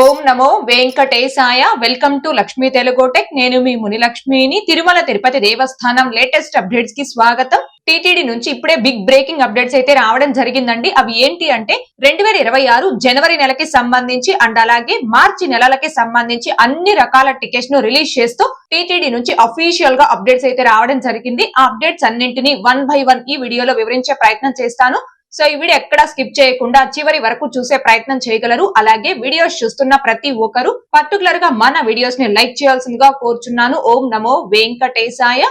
ఓం నమో వెంకటేశాయ. Welcome to Lakshmi Telugu tech. నేను మీ ముని లక్ష్మిని తిరుమల తిరుపతి దేవస్థానం లేటెస్ట్ అప్డేట్స్కి స్వాగతం. టీటీడీ నుంచి ఇప్పుడే బిగ్ బ్రేకింగ్ అప్డేట్స్ అయితే రావడం జరిగిందండి. అవి ఏంటి అంటే రెండు వేల ఇరవై ఆరు జనవరి నెలకి సంబంధించి అండ్ అలాగే మార్చి నెలలకి సంబంధించి అన్ని రకాల టికెట్స్ను రిలీజ్ చేస్తూ టీటీడీ నుంచి అఫీషియల్గా అప్డేట్స్ అయితే రావడం జరిగింది. ఆ అప్డేట్స్ అన్నింటినీ వన్ బై వన్ ఈ వీడియోలో వివరించే ప్రయత్నం చేస్తాను. సో ఈ వీడియో ఎక్కడా స్కిప్ చేయకుండా చివరి వరకు చూసే ప్రయత్నం చేయగలరు. అలాగే వీడియోస్ చూస్తున్న ప్రతి ఒక్కరు పర్టికులర్గా మన వీడియోస్ని లైక్ చేయాల్సిందిగా కోరుచున్నాను. ఓం నమో వెంకటేశాయ.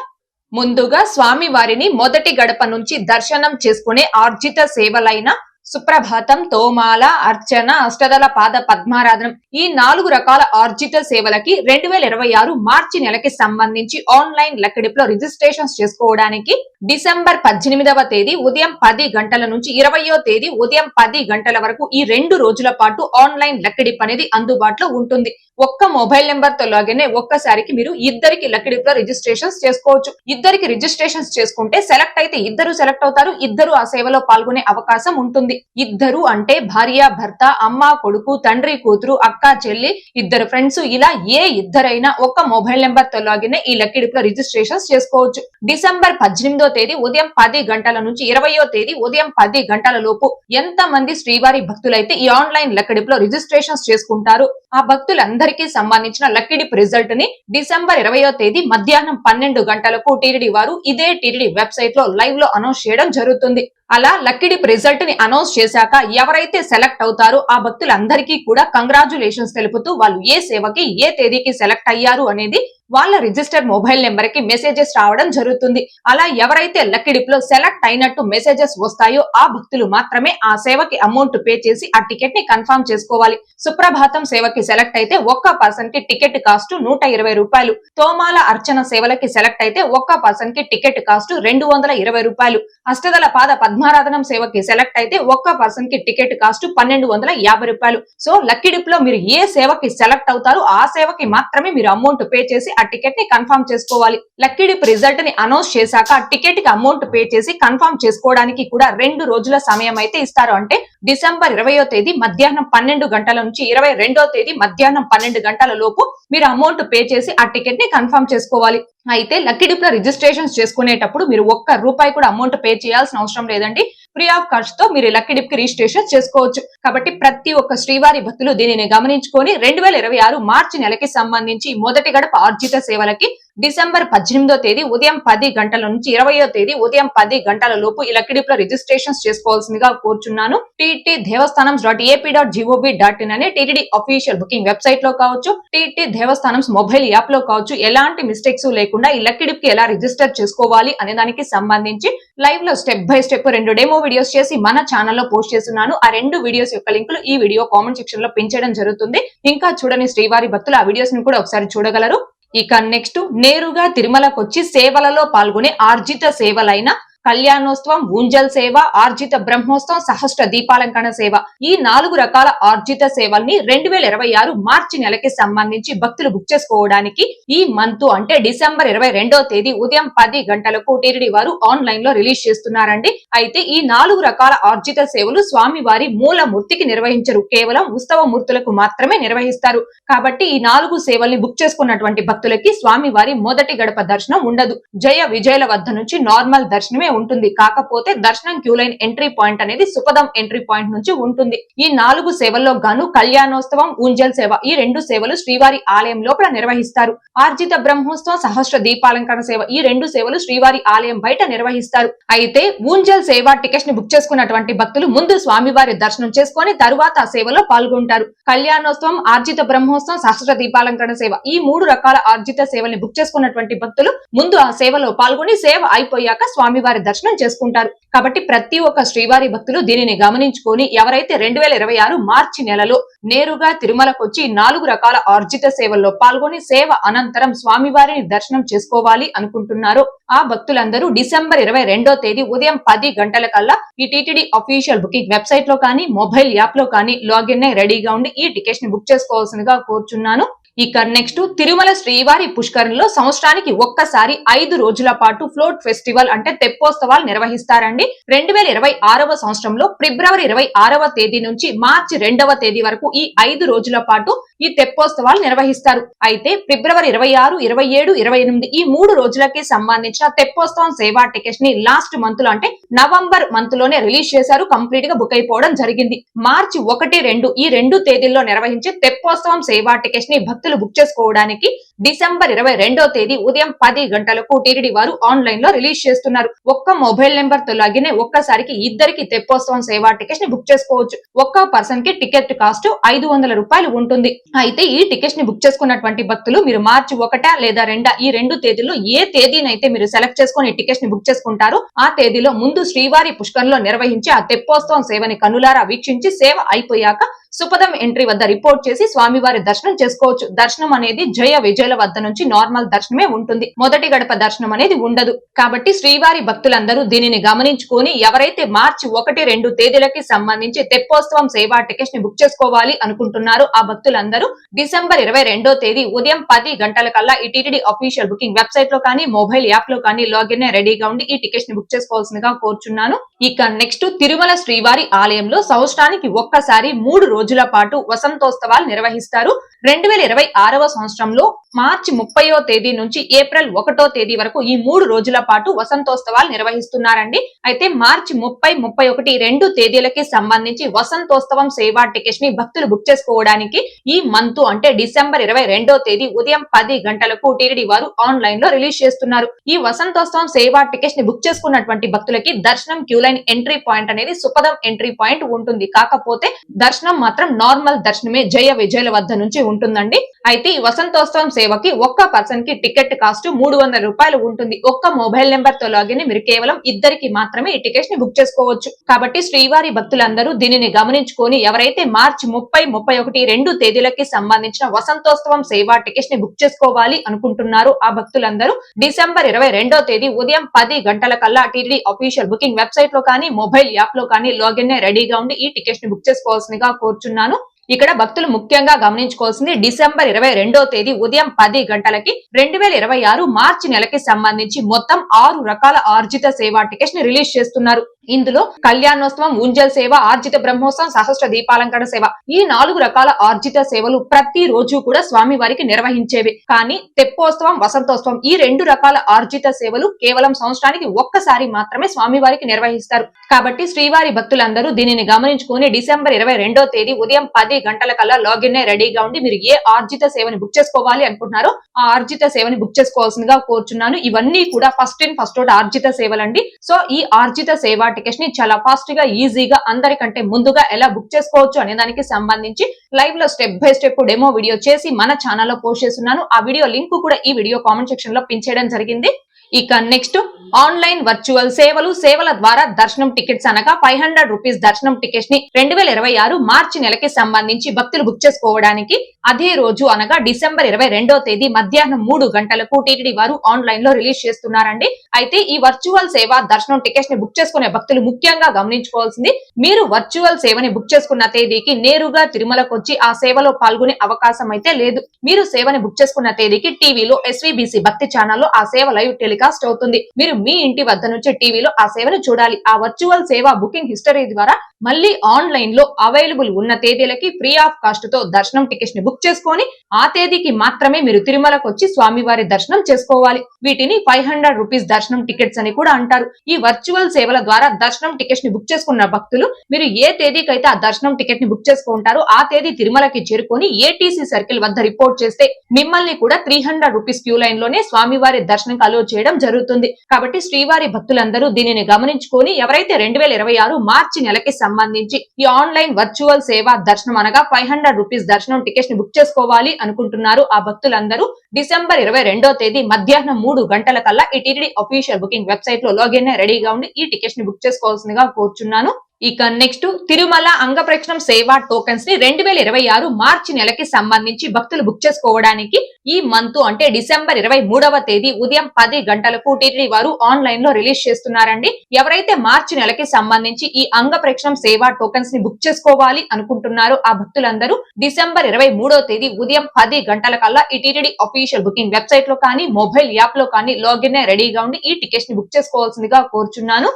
ముందుగా స్వామి వారిని మొదటి గడప నుంచి దర్శనం చేసుకునే ఆర్జిత సేవలైన సుప్రభాతం తోమాల అర్చన అష్టదల పాద పద్మారాధనం ఈ నాలుగు రకాల ఆర్జిత సేవలకి రెండు వేల ఇరవై ఆరు మార్చి నెలకి సంబంధించి ఆన్లైన్ లెక్కడిపులో రిజిస్ట్రేషన్స్ చేసుకోవడానికి డిసెంబర్ పద్దెనిమిదవ తేదీ ఉదయం పది గంటల నుంచి ఇరవయో తేదీ ఉదయం పది గంటల వరకు ఈ రెండు రోజుల పాటు ఆన్లైన్ లెక్కడిప్ అనేది అందుబాటులో ఉంటుంది. ఒక్క మొబైల్ నెంబర్తో లాగిన్ ఒక్కసారికి మీరు ఇద్దరికి లెక్కడిపులో రిజిస్ట్రేషన్స్ చేసుకోవచ్చు. ఇద్దరికి రిజిస్ట్రేషన్స్ చేసుకుంటే సెలెక్ట్ అయితే ఇద్దరు సెలెక్ట్ అవుతారు. ఇద్దరు ఆ సేవలో పాల్గొనే అవకాశం ఉంటుంది. ఇద్దరు అంటే భార్య భర్త అమ్మ కొడుకు తండ్రి కూతురు అక్క చెల్లి ఇద్దరు ఫ్రెండ్స్. ఇలా ఏ ఇద్దరైనా ఒక్క మొబైల్ నెంబర్తో లాగిన్ ఈ లెక్కడిపులో రిజిస్ట్రేషన్స్ చేసుకోవచ్చు. డిసెంబర్ పద్దెనిమిదో తేదీ ఉదయం పది గంటల నుంచి ఇరవయో తేదీ ఉదయం పది గంటల లోపు ఎంత మంది శ్రీవారి భక్తులైతే ఈ ఆన్లైన్ లెక్కడిపులో రిజిస్ట్రేషన్స్ చేసుకుంటారు? ఆ భక్తులందరూ భక్తులందరికీ సంబంధించిన లక్కిడిప్ రిజల్ట్ని డిసెంబర్ ఇరవయో తేదీ మధ్యాహ్నం పన్నెండు గంటలకు టీడీడీ వారు ఇదే టీడీడీ వెబ్సైట్లో లైవ్లో అనౌన్స్ చేయడం జరుగుతుంది. అలా లక్కిడి రిజల్ట్ని అనౌన్స్ చేశాక ఎవరైతే సెలెక్ట్ అవుతారో ఆ భక్తులందరికీ కూడా కంగ్రాచులేషన్స్ తెలుపుతూ వాళ్ళు ఏ సేవకి ఏ తేదీకి సెలెక్ట్ అయ్యారు అనేది వాళ్ళ రిజిస్టర్ మొబైల్ నెంబర్కి మెసేజెస్ రావడం జరుగుతుంది. అలా ఎవరైతే లక్కిడిప్లో సెలెక్ట్ అయినట్టు మెసేజెస్ వస్తాయో ఆ భక్తులు మాత్రమే ఆ సేవకి అమౌంట్ పే చేసి ఆ టికెట్ని కన్ఫర్మ్ చేసుకోవాలి. సుప్రభాతం సేవకి సెలెక్ట్ అయితే ఒక్క పర్సన్కి టికెట్ కాస్ట్ నూట ఇరవై రూపాయలు. తోమాల అర్చన సేవలకి సెలెక్ట్ అయితే ఒక్క పర్సన్కి టికెట్ కాస్ట్ రెండు వందల ఇరవై రూపాయలు. అష్టదల పాద పద్మారాధనం సేవకి సెలెక్ట్ అయితే ఒక్క పర్సన్కి టికెట్ కాస్ట్ పన్నెండు వందల యాభై రూపాయలు. సో లక్కిడిప్లో మీరు ఏ సేవకి సెలెక్ట్ అవుతారో ఆ సేవకి మాత్రమే మీరు అమౌంట్ పే చేసి ఆ టికెట్ని కన్ఫర్మ్ చేసుకోవాలి. లక్కిడిప్ రిజల్ట్ని అనౌన్స్ చేశాక టికెట్కి అమౌంట్ పే చేసి కన్ఫర్మ్ చేసుకోవడానికి కూడా రెండు రోజుల సమయం అయితే ఇస్తారు. అంటే డిసెంబర్ ఇరవయో తేదీ మధ్యాహ్నం పన్నెండు గంటల నుంచి ఇరవై రెండో తేదీ మధ్యాహ్నం పన్నెండు గంటల లోపు మీరు అమౌంట్ పే చేసి ఆ టికెట్ని కన్ఫర్మ్ చేసుకోవాలి. అయితే లక్కీ డిప్లో రిజిస్ట్రేషన్స్ చేసుకునేటప్పుడు మీరు ఒక్క రూపాయి కూడా అమౌంట్ పే చేయాల్సిన అవసరం లేదండి. ఫ్రీ ఆఫ్ ఖర్చుతో మీరు లక్కీ డిప్కి రిజిస్ట్రేషన్ చేసుకోవచ్చు. కాబట్టి ప్రతి ఒక్క శ్రీవారి భక్తులు దీనిని గమనించుకొని రెండు వేల ఇరవై ఆరు మార్చి నెలకి సంబంధించి మొదటి గడప ఆర్జిత సేవలకి డిసెంబర్ పద్దెనిమిదో తేదీ ఉదయం పది గంటల నుంచి ఇరవయో తేదీ ఉదయం పది గంటల లోపు ఈ లక్కిడిప్లో రిజిస్ట్రేషన్స్ చేసుకోవాల్సిందిగా కోరుచున్నాను. TT Devasthanam dot AP dot GOB dot in అనే టీటీడీ అఫీషియల్ బుకింగ్ వెబ్సైట్లో కావచ్చు టీటీ దేవస్థానం మొబైల్ యాప్లో కావచ్చు ఎలాంటి మిస్టేక్స్ లేకుండా ఈ లక్కిడిప్కి ఎలా రిజిస్టర్ చేసుకోవాలి అనే దానికి సంబంధించి లైవ్లో స్టెప్ బై స్టెప్ రెండు డెమో వీడియోస్ చేసి మన ఛానల్లో పోస్ట్ చేస్తున్నాను. ఆ రెండు వీడియోస్ యొక్క లింకులు ఈ వీడియో కామెంట్ సెక్షన్లో పెంచడం జరుగుతుంది. ఇంకా చూడని శ్రీవారి భక్తులు ఆ వీడియోస్ని కూడా ఒకసారి చూడగలరు. ఇక నెక్స్ట్ నేరుగా తిరుమలకొచ్చి సేవలలో పాల్గొనే ఆర్జిత సేవలైన కళ్యాణోత్సవం ఊంజల్ సేవ ఆర్జిత బ్రహ్మోత్సవం సహస్ర దీపాలంకరణ సేవ. ఈ నాలుగు రకాల ఆర్జిత సేవల్ని రెండు వేల ఇరవై ఆరు మార్చి నెలకి సంబంధించి భక్తులు బుక్ చేసుకోవడానికి ఈ మంత్ అంటే డిసెంబర్ ఇరవై రెండో తేదీ ఉదయం పది గంటలకు టీటీడీ వారు ఆన్లైన్లో రిలీజ్ చేస్తున్నారండి. అయితే ఈ నాలుగు రకాల ఆర్జిత సేవలు స్వామి వారి మూల మూర్తికి నిర్వహించరు. కేవలం ఉత్సవ మూర్తులకు మాత్రమే నిర్వహిస్తారు. కాబట్టి ఈ నాలుగు సేవల్ని బుక్ చేసుకున్నటువంటి భక్తులకి స్వామి వారి మొదటి గడప దర్శనం ఉండదు. జయ విజయల వద్ద నుంచి నార్మల్ దర్శనమే ఉంటుంది. కాకపోతే దర్శనం క్యూ లైన్ ఎంట్రీ పాయింట్ అనేది సుపదం ఎంట్రీ పాయింట్ నుంచి ఉంటుంది. ఈ నాలుగు సేవల్లో గాను కళ్యాణోత్సవం ఊంజల్ సేవ ఈ రెండు సేవలు శ్రీవారి ఆలయం లోపల నిర్వహిస్తారు. ఆర్జిత బ్రహ్మోత్సవం సహస్ర దీపాలంకరణ సేవ ఈ రెండు సేవలు శ్రీవారి ఆలయం బయట నిర్వహిస్తారు. అయితే ఊంజల్ సేవ టికెట్స్ని బుక్ చేసుకున్నటువంటి భక్తులు ముందు స్వామివారి దర్శనం చేసుకొని తరువాత ఆ సేవలో పాల్గొంటారు. కళ్యాణోత్సవం ఆర్జిత బ్రహ్మోత్సవం సహస్ర దీపాలంకరణ సేవ ఈ మూడు రకాల ఆర్జిత సేవల్ని బుక్ చేసుకున్నటువంటి భక్తులు ముందు ఆ సేవలో పాల్గొని సేవ అయిపోయాక స్వామివారి దర్శనం చేసుకుంటారు. కాబట్టి ప్రతి ఒక్క శ్రీవారి భక్తులు దీనిని గమనించుకొని ఎవరైతే రెండు వేల ఇరవై ఆరు మార్చి నెలలో నేరుగా తిరుమలకు వచ్చి నాలుగు రకాల ఆర్జిత సేవల్లో పాల్గొని సేవ అనంతరం స్వామివారిని దర్శనం చేసుకోవాలి అనుకుంటున్నారో ఆ భక్తులందరూ డిసెంబర్ ఇరవై రెండో తేదీ ఉదయం పది గంటల కల్లా ఈ టీటీడీ అఫీషియల్ బుకింగ్ వెబ్సైట్లో కానీ మొబైల్ యాప్లో కానీ లాగిన్ అయి రెడీగా ఉండి ఈ టికెట్స్ని బుక్ చేసుకోవాల్సిందిగా కోరుచున్నాను. ఇక నెక్స్ట్ తిరుమల శ్రీవారి పుష్కరంలో సంవత్సరానికి ఒక్కసారి ఐదు రోజుల పాటు ఫ్లోట్ ఫెస్టివల్ అంటే తెప్పోత్సవాలు నిర్వహిస్తారండి. రెండు వేల ఇరవై ఆరవ సంవత్సరంలో ఫిబ్రవరి ఇరవై ఆరవ తేదీ నుంచి మార్చి రెండవ తేదీ వరకు ఈ ఐదు రోజుల పాటు ఈ తెప్పోత్సవాలు నిర్వహిస్తారు. అయితే ఫిబ్రవరి ఇరవై ఆరు ఇరవై ఏడు ఇరవై ఎనిమిది ఈ మూడు రోజులకి సంబంధించిన తెప్పోత్సవం సేవా టికెట్స్ని లాస్ట్ మంత్లో అంటే నవంబర్ మంత్లోనే రిలీజ్ చేశారు. కంప్లీట్గా బుక్ అయిపోవడం జరిగింది. మార్చి ఒకటి రెండు ఈ రెండు తేదీల్లో నిర్వహించే తెప్పోత్సవం సేవా టికెట్స్ని భక్తులు బుక్ చేసుకోవడానికి డిసెంబర్ ఇరవై రెండో తేదీ ఉదయం పది గంటలకు టీటీడీ వారు ఆన్లైన్లో రిలీజ్ చేస్తున్నారు. ఒక్క మొబైల్ నెంబర్తో లాగినే ఒక్కసారికి ఇద్దరికి తెప్పోత్సవం సేవా టికెట్స్ని బుక్ చేసుకోవచ్చు. ఒక్క పర్సన్కి టికెట్ కాస్ట్ ఐదు వందల రూపాయలు ఉంటుంది. అయితే ఈ టికెట్స్ని బుక్ చేసుకున్నటువంటి భక్తులు మీరు మార్చి ఒకటా లేదా రెండా ఈ రెండు తేదీల్లో ఏ తేదీనైతే మీరు సెలెక్ట్ చేసుకుని టికెట్స్ని బుక్ చేసుకుంటారో ఆ తేదీలో ముందు శ్రీవారి పుష్కరంలో నిర్వహించి ఆ తెప్పోత్సవం సేవని కనులారా వీక్షించి సేవ అయిపోయాక సుపదం ఎంట్రీ వద్ద రిపోర్ట్ చేసి స్వామివారి దర్శనం చేసుకోవచ్చు. దర్శనం అనేది జయ విజయల వద్ద నుంచి నార్మల్ దర్శనమే ఉంటుంది. మొదటి గడప దర్శనం అనేది ఉండదు. కాబట్టి శ్రీవారి భక్తులందరూ దీనిని గమనించుకొని ఎవరైతే మార్చి ఒకటి రెండు తేదీలకి సంబంధించి తెప్పోత్సవం సేవా టికెట్స్ని బుక్ చేసుకోవాలి అనుకుంటున్నారో ఆ భక్తులందరూ డిసెంబర్ ఇరవై రెండో తేదీ ఉదయం పది గంటల కల్లా ఈ టీటీడీ అఫీషియల్ బుకింగ్ వెబ్సైట్లో కానీ మొబైల్ యాప్లో కానీ లాగిన్ రెడీగా ఉండి ఈ టికెట్స్ని బుక్ చేసుకోవాల్సిందిగా కోరుచున్నాను. ఇక నెక్స్ట్ తిరుమల శ్రీవారి ఆలయంలో సంవత్సరానికి ఒక్కసారి మూడు రోజులు పాటు వసంతోత్సవాలు నిర్వహిస్తారు. రెండు వేల ఇరవై ఆరవ సంవత్సరంలో మార్చి ముప్పయో తేదీ నుంచి ఏప్రిల్ ఒకటో తేదీ వరకు ఈ మూడు రోజుల పాటు వసంతోత్సవాలు నిర్వహిస్తున్నారండి. అయితే మార్చి ముప్పై ముప్పై ఒకటి రెండు తేదీలకి సంబంధించి వసంతోత్సవం సేవా టికెట్స్ని భక్తులు బుక్ చేసుకోవడానికి ఈ మంత్ అంటే డిసెంబర్ ఇరవై రెండో తేదీ ఉదయం పది గంటలకు టీడీ వారు ఆన్లైన్లో రిలీజ్ చేస్తున్నారు. ఈ వసంతోత్సవం సేవా టికెట్స్ని బుక్ చేసుకున్నటువంటి భక్తులకి దర్శనం క్యూ లైన్ ఎంట్రీ పాయింట్ అనేది సుపదం ఎంట్రీ పాయింట్ ఉంటుంది. కాకపోతే దర్శనం మాత్రం నార్మల్ దర్శనమే జయ విజయల వద్ద నుంచి ఉంటుందండి. అయితే ఈ వసంతోత్సవం సేవకి ఒక్క పర్సన్కి టికెట్ కాస్ట్ మూడు వందల రూపాయలు ఉంటుంది. ఒక్క మొబైల్ నెంబర్తో లాగిన్ మీరు కేవలం ఇద్దరికి మాత్రమే ఈ టికెట్స్ని బుక్ చేసుకోవచ్చు. కాబట్టి శ్రీవారి భక్తులందరూ దీనిని గమనించుకొని ఎవరైతే మార్చి ముప్పై ముప్పై ఒకటి రెండు తేదీలకి సంబంధించిన వసంతోత్సవం సేవా టికెట్స్ని బుక్ చేసుకోవాలి అనుకుంటున్నారు ఆ భక్తులందరూ డిసెంబర్ ఇరవై రెండో తేదీ ఉదయం పది గంటల కల్లా టీడీ అఫీషియల్ బుకింగ్ వెబ్సైట్లో కానీ మొబైల్ యాప్లో కానీ లాగిన్ రెడీగా ఉండి ఈ టికెట్స్ని బుక్ చేసుకోవాల్సిందిగా కోరుచున్నాను. ఇక్కడ భక్తులు ముఖ్యంగా గమనించుకోవాల్సింది డిసెంబర్ ఇరవై రెండో తేదీ ఉదయం పది గంటలకి రెండు వేల ఇరవై ఆరు మార్చి నెలకి సంబంధించి మొత్తం ఆరు రకాల ఆర్జిత సేవా టికెట్స్ని రిలీజ్ చేస్తున్నారు. ఇందులో కళ్యాణోత్సవం ఉంజల్ సేవ ఆర్జిత బ్రహ్మోత్సవం సహస్ర దీపాలంకరణ సేవ. ఈ నాలుగు రకాల ఆర్జిత సేవలు ప్రతి రోజు కూడా స్వామి వారికి నిర్వహించేవి. కానీ తెప్పోత్సవం వసంతోత్సవం ఈ రెండు రకాల ఆర్జిత సేవలు కేవలం సంవత్సరానికి ఒక్కసారి మాత్రమే స్వామి వారికి నిర్వహిస్తారు. కాబట్టి శ్రీవారి భక్తులందరూ దీనిని గమనించుకుని డిసెంబర్ ఇరవై రెండో తేదీ ఉదయం పది గంటల కల్లా లాగిన్ రెడీగా ఉండి మీరు ఏ ఆర్జిత సేవని బుక్ చేసుకోవాలి అనుకుంటున్నారో ఆ ఆర్జిత సేవని బుక్ చేసుకోవాల్సిందిగా కోరుచున్నాను. ఇవన్నీ కూడా ఫస్ట్ ఇన్ ఫస్ట్ అవుట్ ఆర్జిత సేవలండి. సో ఈ ఆర్జిత సేవ టికెట్స్ని చాలా ఫాస్ట్గా ఈజీగా అందరికంటే ముందుగా ఎలా బుక్ చేసుకోవచ్చు అనే దానికి సంబంధించి లైవ్లో step by step demo video చేసి మన ఛానల్లో పోస్ట్ చేస్తున్నాను. ఆ వీడియో లింక్ కూడా ఈ వీడియో కామెంట్ సెక్షన్లో పిన్ చేయడం జరిగింది. ఇక నెక్స్ట్ ఆన్లైన్ వర్చువల్ సేవలు సేవల ద్వారా దర్శనం టికెట్స్ అనగా ఫైవ్ హండ్రెడ్ రూపీస్ దర్శనం టికెట్స్ని రెండు వేల ఇరవై ఆరు మార్చి నెలకి సంబంధించి భక్తులు బుక్ చేసుకోవడానికి అదే రోజు అనగా డిసెంబర్ ఇరవై రెండో తేదీ మధ్యాహ్నం మూడు గంటలకు టీటీడీ వారు ఆన్లైన్లో రిలీజ్ చేస్తున్నారండి. అయితే ఈ వర్చువల్ సేవ దర్శనం టికెట్స్ని బుక్ చేసుకునే భక్తులు ముఖ్యంగా గమనించుకోవాల్సింది మీరు వర్చువల్ సేవని బుక్ చేసుకున్న తేదీకి నేరుగా తిరుమలకు వచ్చి ఆ సేవలో పాల్గొనే అవకాశం అయితే లేదు. మీరు సేవని బుక్ చేసుకున్న తేదీకి టీవీలో ఎస్వీబీసీ భక్తి ఛానల్లో ఆ సేవ లైవ్ టెలి టెలికాస్ట్ అవుతుంది. మీరు మీ ఇంటి వద్ద నుంచి టీవీలో ఆ సేవను చూడాలి. ఆ వర్చువల్ సేవ బుకింగ్ హిస్టరీ ద్వారా మళ్ళీ ఆన్లైన్లో అవైలబుల్ ఉన్న తేదీలకి ఫ్రీ ఆఫ్ కాస్ట్తో దర్శనం టికెట్స్ని బుక్ చేసుకొని ఆ తేదీకి మాత్రమే మీరు తిరుమలకు వచ్చి స్వామివారి దర్శనం చేసుకోవాలి. వీటిని ఫైవ్ హండ్రెడ్ రూపీస్ దర్శనం టికెట్స్ అని కూడా అంటారు. ఈ వర్చువల్ సేవల ద్వారా దర్శనం టికెట్స్ని బుక్ చేసుకున్న భక్తులు మీరు ఏ తేదీకైతే ఆ దర్శనం టికెట్ని బుక్ చేసుకుంటారో ఆ తేదీ తిరుమలకి చేరుకొని ఏటీసీ సర్కిల్ వద్ద రిపోర్ట్ చేస్తే మిమ్మల్ని కూడా త్రీ హండ్రెడ్ రూపీస్ క్యూ లైన్లోనే స్వామివారి దర్శనం అలో చేయడం జరుగుతుంది. కాబట్టి శ్రీవారి భక్తులందరూ దీనిని గమనించుకొని ఎవరైతే రెండు వేల ఇరవై ఆరు మార్చి నెలకి సంబంధించి ఈ ఆన్లైన్ వర్చువల్ సేవ దర్శనం అనగా ఫైవ్ హండ్రెడ్ రూపీస్ దర్శనం టికెట్స్ని బుక్ చేసుకోవాలి అనుకుంటున్నారు. ఆ భక్తులందరూ డిసెంబర్ ఇరవై రెండో తేదీ మధ్యాహ్నం మూడు గంటల కల్లా ఈ టీటీడీ అఫీషియల్ బుకింగ్ వెబ్సైట్లో లాగిన్ రెడీగా ఉండి ఈ టికెట్స్ని బుక్ చేసుకోవాల్సిందిగా కోరుచున్నాను. ఇక నెక్స్ట్ తిరుమల అంగప్రక్షణం సేవా టోకెన్స్ని రెండు వేల ఇరవై ఆరు మార్చి నెలకి సంబంధించి భక్తులు బుక్ చేసుకోవడానికి ఈ మంత్ అంటే డిసెంబర్ ఇరవై మూడవ తేదీ ఉదయం పది గంటలకు టీటీడీ వారు ఆన్లైన్లో రిలీజ్ చేస్తున్నారండి. ఎవరైతే మార్చి నెలకి సంబంధించి ఈ అంగప్రక్షణం సేవా టోకెన్స్ని బుక్ చేసుకోవాలి అనుకుంటున్నారో ఆ భక్తులందరూ డిసెంబర్ ఇరవై మూడవ తేదీ ఉదయం పది గంటల కల్లా ఈ టీటీడీ అఫీషియల్ బుకింగ్ వెబ్సైట్లో కానీ మొబైల్ యాప్లో కానీ లాగిన్ రెడీగా ఉండి ఈ టికెట్స్ని బుక్ చేసుకోవాల్సిందిగా కోరుచున్నాను.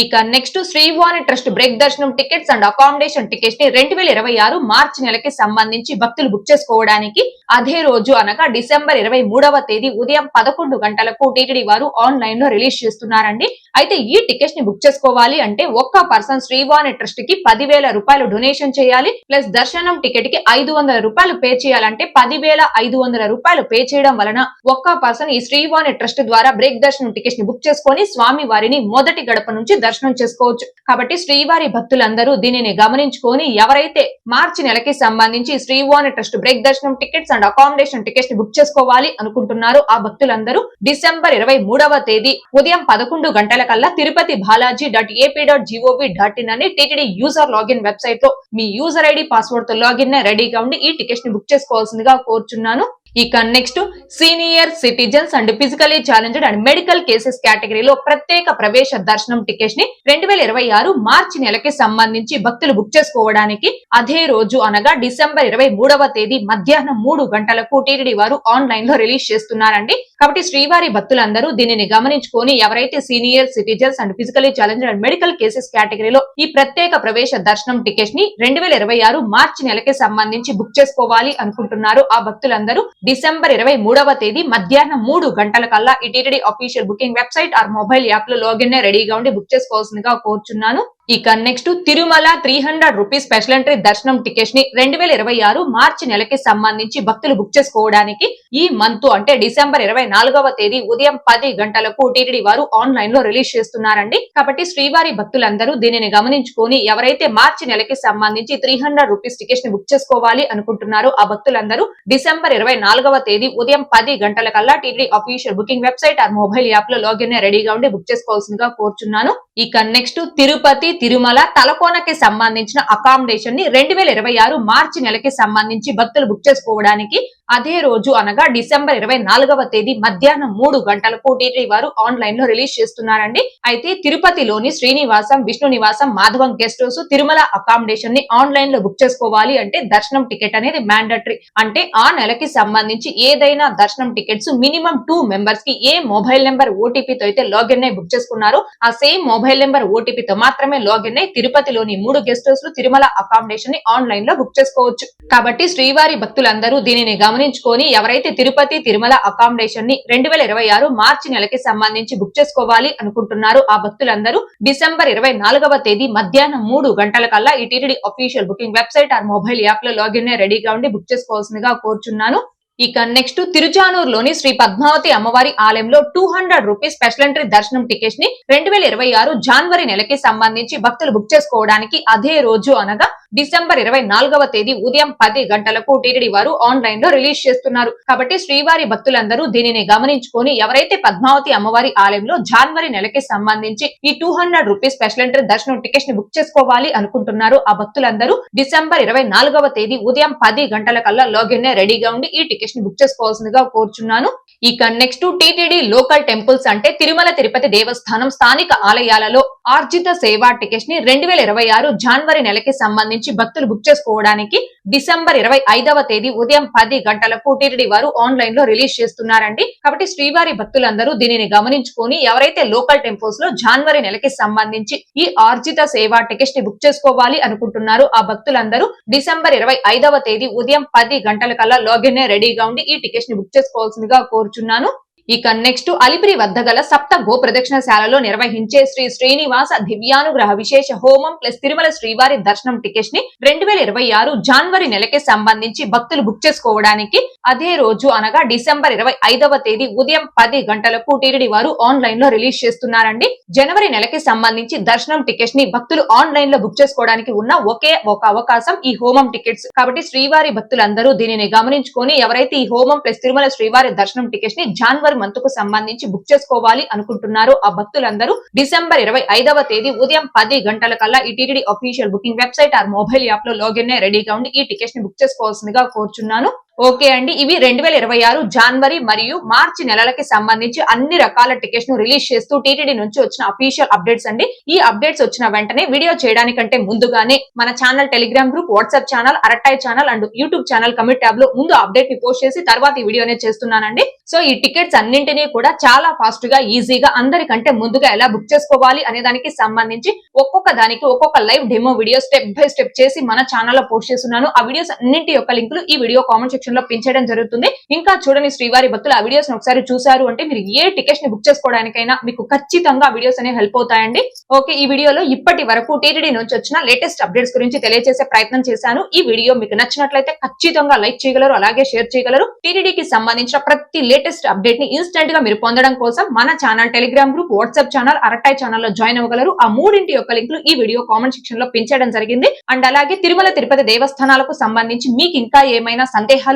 ఇక నెక్స్ట్ శ్రీవాణి ట్రస్ట్ బ్రేక్ దర్శనం టికెట్స్ అండ్ అకామిడేషన్ టికెట్స్ని రెండు వేల ఇరవై ఆరు మార్చి నెలకి సంబంధించి భక్తులు బుక్ చేసుకోవడానికి అదే రోజు అనగా డిసెంబర్ ఇరవై మూడవ తేదీ ఉదయం పదకొండు గంటలకు టీటీడీ వారు ఆన్లైన్లో రిలీజ్ చేస్తున్నారండి. అయితే ఈ టికెట్స్ని బుక్ చేసుకోవాలి అంటే ఒక్క పర్సన్ శ్రీవాణి ట్రస్ట్కి పదివేల రూపాయలు డొనేషన్ చేయాలి. ప్లస్ దర్శనం టికెట్కి ఐదు వందల రూపాయలు పే చేయాలంటే పదివేల ఐదు వందల రూపాయలు పే చేయడం వలన ఒక్క పర్సన్ ఈ శ్రీవాణి ట్రస్ట్ ద్వారా బ్రేక్ దర్శనం టికెట్స్ని బుక్ చేసుకొని స్వామి వారిని మొదటి గడప నుంచి దర్శనం చేసుకోవచ్చు. కాబట్టి శ్రీవారి భక్తులందరూ దీనిని గమనించుకొని ఎవరైతే మార్చి నెలకి సంబంధించి శ్రీవాణి ట్రస్ట్ బ్రేక్ దర్శనం టికెట్స్ అండ్ అకామిడేషన్ టికెట్స్ని బుక్ చేసుకోవాలి అనుకుంటున్నారో ఆ భక్తులందరూ డిసెంబర్ ఇరవై మూడవ తేదీ ఉదయం పదకొండు గంటల కల్లా Tirupati Balaji dot AP dot GOV dot in అని టీటీడీ యూజర్ లాగిన్ వెబ్సైట్లో మీ యూజర్ ఐడి పాస్వర్డ్తో లాగిన్ రెడీగా ఉండి ఈ టికెట్స్ని బుక్ చేసుకోవాల్సిందిగా కోరుచున్నాను. ఇక next senior citizens and physically challenged and medical cases కేటగిరీలో ప్రత్యేక ప్రవేశ దర్శనం టికెట్స్ని రెండు వేల ఇరవై ఆరు మార్చి నెలకి సంబంధించి భక్తులు బుక్ చేసుకోవడానికి అదే రోజు అనగా డిసెంబర్ ఇరవై మూడవ తేదీ మధ్యాహ్నం మూడు గంటలకు టీటీడీ వారు ఆన్లైన్లో రిలీజ్ చేస్తున్నారండి. కాబట్టి శ్రీవారి భక్తులందరూ దీనిని గమనించుకొని ఎవరైతే senior citizens and physically challenged and medical cases కేటగిరీలో ఈ ప్రత్యేక ప్రవేశ దర్శనం టికెట్స్ని రెండు వేల ఇరవై ఆరు మార్చి నెలకి సంబంధించి బుక్ చేసుకోవాలి అనుకుంటున్నారు. ఆ భక్తులందరూ డిసెంబర్ ఇరవై మూడవ తేదీ మధ్యాహ్నం మూడు గంటల కల్లా ఈ TTD official booking website or mobile యాప్లో లాగిన్ రెడీగా ఉండి బుక్ చేసుకోవాల్సిందిగా కోరుచున్నాను. ఇక next Tirumala three hundred rupees special entry దర్శనం టికెట్స్ని రెండు వేల ఇరవై ఆరు మార్చి నెలకి సంబంధించి భక్తులు బుక్ చేసుకోవడానికి ఈ మంత్ అంటే డిసెంబర్ ఇరవై నాలుగవ తేదీ ఉదయం పది గంటలకు టీటీడీ వారు ఆన్లైన్లో రిలీజ్ చేస్తున్నారండి. కాబట్టి శ్రీవారి భక్తులందరూ దీనిని గమనించుకొని ఎవరైతే మార్చి నెలకి సంబంధించి త్రీ హండ్రెడ్ రూపీస్ టికెట్స్ని బుక్ చేసుకోవాలి అనుకుంటున్నారో ఆ భక్తులందరూ డిసెంబర్ ఇరవై నాలుగవ తేదీ ఉదయం పది గంటల కల్లా టీటీడీ అఫీషియల్ బుకింగ్ వెబ్సైట్ ఆ మొబైల్ యాప్లో లాగిన్ రెడీగా ఉండి బుక్ చేసుకోవాల్సిందిగా కోరుచున్నాను. ఇక నెక్స్ట్ తిరుపతి తిరుమల తలకోనకి సంబంధించిన అకామిడేషన్ని రెండు వేల ఇరవై ఆరు మార్చి నెలకి సంబంధించి భక్తులు బుక్ చేసుకోవడానికి అదే రోజు అనగా డిసెంబర్ ఇరవై నాలుగవ తేదీ మధ్యాహ్నం మూడు గంటలకు టీటీ వారు ఆన్లైన్లో రిలీజ్ చేస్తున్నారండి. అయితే తిరుపతిలోని శ్రీనివాసం విష్ణు నివాసం మాధవం గెస్ట్ హౌస్ తిరుమల అకామిడేషన్ని ఆన్లైన్లో బుక్ చేసుకోవాలి అంటే దర్శనం టికెట్ అనేది మ్యాండటరీ అంటే ఆ నెలకి సంబంధించి ఏదైనా దర్శనం టికెట్స్ మినిమం టూ మెంబర్స్కి ఏ మొబైల్ నెంబర్ ఓటీపీతో అయితే లాగిన్ అయి బుక్ చేసుకున్నారో ఆ సేమ్ మొబైల్ నెంబర్ ఓటీపీతో మాత్రమే లాగిన్ అయి తిరుపతిలోని మూడు గెస్ట్ హౌస్ తిరుమల అకామిడేషన్ని ఆన్లైన్లో బుక్ చేసుకోవచ్చు. కాబట్టి శ్రీవారి భక్తులందరూ దీనిని గమనించుకొని ఎవరైతే తిరుపతి తిరుమల అకామిడేషన్ని రెండు వేల ఇరవై ఆరు మార్చి నెలకి సంబంధించి బుక్ చేసుకోవాలి అనుకుంటున్నారు ఆ భక్తులందరూ డిసెంబర్ ఇరవై నాలుగవ తేదీ మధ్యాహ్నం మూడు గంటల కల్లా ఈ TTD official booking website or mobile యాప్లో లాగిన్ రెడీగా ఉండి బుక్ చేసుకోవాల్సిందిగా కోరుచున్నాను. ఇక నెక్స్ట్ తిరుచానూరులోని శ్రీ పద్మావతి అమ్మవారి ఆలయంలో two hundred rupees special entry దర్శనం టికెట్స్ని రెండు వేల ఇరవై ఆరు జనవరి నెలకి సంబంధించి భక్తులు బుక్ చేసుకోవడానికి అదే రోజు అనగా డిసెంబర్ ఇరవై నాలుగవ తేదీ ఉదయం పది గంటలకు టీటీడీ వారు ఆన్లైన్లో రిలీజ్ చేస్తున్నారు. కాబట్టి శ్రీవారి భక్తులందరూ దీనిని గమనించుకొని ఎవరైతే పద్మావతి అమ్మవారి ఆలయంలో జనవరి నెలకి సంబంధించి ఈ two hundred rupees special entry దర్శనం టికెట్స్ని బుక్ చేసుకోవాలి అనుకుంటున్నారు ఆ భక్తులందరూ డిసెంబర్ ఇరవై నాలుగవ తేదీ ఉదయం పది గంటల కల్లా లాగిన్ రెడీగా ఉండి ఈ టికెట్ టికెట్స్ని బుక్ చేసుకోవాల్సిందిగా కోరుచున్నాను. ఇక నెక్స్ట్ టీటీడీ లోకల్ టెంపుల్స్ అంటే తిరుమల తిరుపతి దేవస్థానం స్థానిక ఆలయాలలో ఆర్జిత సేవా టికెట్స్ని రెండు వేల ఇరవై ఆరు జనవరి నెలకి సంబంధించి భక్తులు బుక్ చేసుకోవడానికి డిసెంబర్ ఇరవై ఐదవ తేదీ ఉదయం పది గంటలకు టీటీడీ వారు ఆన్లైన్లో రిలీజ్ చేస్తున్నారండి. కాబట్టి శ్రీవారి భక్తులందరూ దీనిని గమనించుకొని ఎవరైతే లోకల్ టెంపుల్స్లో జనవరి నెలకి సంబంధించి ఈ ఆర్జిత సేవా టికెట్స్ని బుక్ చేసుకోవాలి అనుకుంటున్నారు ఆ భక్తులందరూ డిసెంబర్ ఇరవై ఐదవ తేదీ ఉదయం పది గంటల కల్లా లాగిన్ రెడీగా ఉండి ఈ టికెట్స్ని బుక్ చేసుకోవాల్సిందిగా కోరుచున్నాను. ఇక నెక్స్ట్ అలిపిరి వద్ద గల సప్త గోప్రదక్షిణశాలలో నిర్వహించే శ్రీ శ్రీనివాస దివ్యానుగ్రహ విశేష హోమం ప్లస్ తిరుమల శ్రీవారి దర్శనం టికెట్స్ని రెండు వేల ఇరవై ఆరు జనవరి నెలకి సంబంధించి భక్తులు బుక్ చేసుకోవడానికి అదే రోజు అనగా డిసెంబర్ ఇరవై ఐదవ తేదీ ఉదయం పది గంటలకు టీటీడీ వారు ఆన్లైన్లో రిలీజ్ చేస్తున్నారండి. జనవరి నెలకి సంబంధించి దర్శనం టికెట్స్ని భక్తులు ఆన్లైన్లో బుక్ చేసుకోవడానికి ఉన్న ఒకే ఒక అవకాశం ఈ హోమం టికెట్స్. కాబట్టి శ్రీవారి భక్తులందరూ దీనిని గమనించుకొని ఎవరైతే ఈ హోమం ప్లస్ తిరుమల శ్రీవారి దర్శనం టికెట్స్ని జనవరి డిసెంబర్ మంత్కు సంబంధించి బుక్ చేసుకోవాలి అనుకుంటున్నారు. ఆ భక్తులందరూ డిసెంబర్ ఇరవై ఐదవ తేదీ ఉదయం పది గంటల కల్లా ఈ TTD official booking website or mobile యాప్లో లాగిన్ రెడీగా ఉండి ఈ టికెట్స్ని బుక్ చేసుకోవాల్సిందిగా కోరుచున్నాను. ఓకే అండి. ఇవి రెండు వేల ఇరవై ఆరు జనవరి మరియు మార్చి నెలలకి సంబంధించి అన్ని రకాల టికెట్స్ను రిలీజ్ చేస్తూ టీటీడీ నుంచి వచ్చిన అఫీషియల్ అప్డేట్స్ అండి. ఈ అప్డేట్స్ వచ్చిన వెంటనే వీడియో చేయడానికంటే ముందుగానే మన channel Telegram group WhatsApp channel Arattai channel and YouTube channel community ట్యాబ్లో ముందు అప్డేట్ని పోస్ట్ చేసి తర్వాత ఈ వీడియోనే చేస్తున్నానండి. సో ఈ టికెట్స్ అన్నింటినీ కూడా చాలా ఫాస్ట్గా ఈజీగా అందరికంటే ముందుగా ఎలా బుక్ చేసుకోవాలి అనే దానికి సంబంధించి ఒక్కొక్క దానికి ఒక్కొక్క live demo video step by step చేసి మన ఛానల్లో పోస్ట్ చేస్తున్నాను. ఆ వీడియోస్ అన్నింటి యొక్క లింకులు ఈ వీడియో కామెంట్ సెక్షన్ లో పెంచడం జరుగుతుంది. ఇంకా చూడని శ్రీవారి భక్తులు ఆ వీడియోస్ ఒకసారి చూసారు అంటే మీరు ఏ టికెట్స్ని బుక్ చేసుకోవడానికైనా మీకు ఖచ్చితంగా ఆ వీడియోస్ అనేవి హెల్ప్ అవుతాయండి. ఓకే ఈ వీడియోలో ఇప్పటి వరకు టీటీడీ నుంచి వచ్చిన లేటెస్ట్ అప్డేట్స్ గురించి తెలియజేసే ప్రయత్నం చేశాను. ఈ వీడియో మీకు నచ్చినట్లయితే ఖచ్చితంగా లైక్ చేయగలరు అలాగే షేర్ చేయగలరు. టీటీడీకి సంబంధించిన ప్రతి లేటెస్ట్ అప్డేట్ని ఇన్స్టెంట్గా మీరు పొందడం కోసం మన channel Telegram group WhatsApp channel Arattai ఛానల్లో జాయిన్ అవ్వగలరు. ఆ మూడింటి యొక్క లింకులు ఈ వీడియో కామెంట్ సెక్షన్లో పెంచడం జరిగింది. అండ్ అలాగే తిరుమల తిరుపతి దేవస్థానాలకు సంబంధించి మీకు ఇంకా ఏమైనా సందేహాలు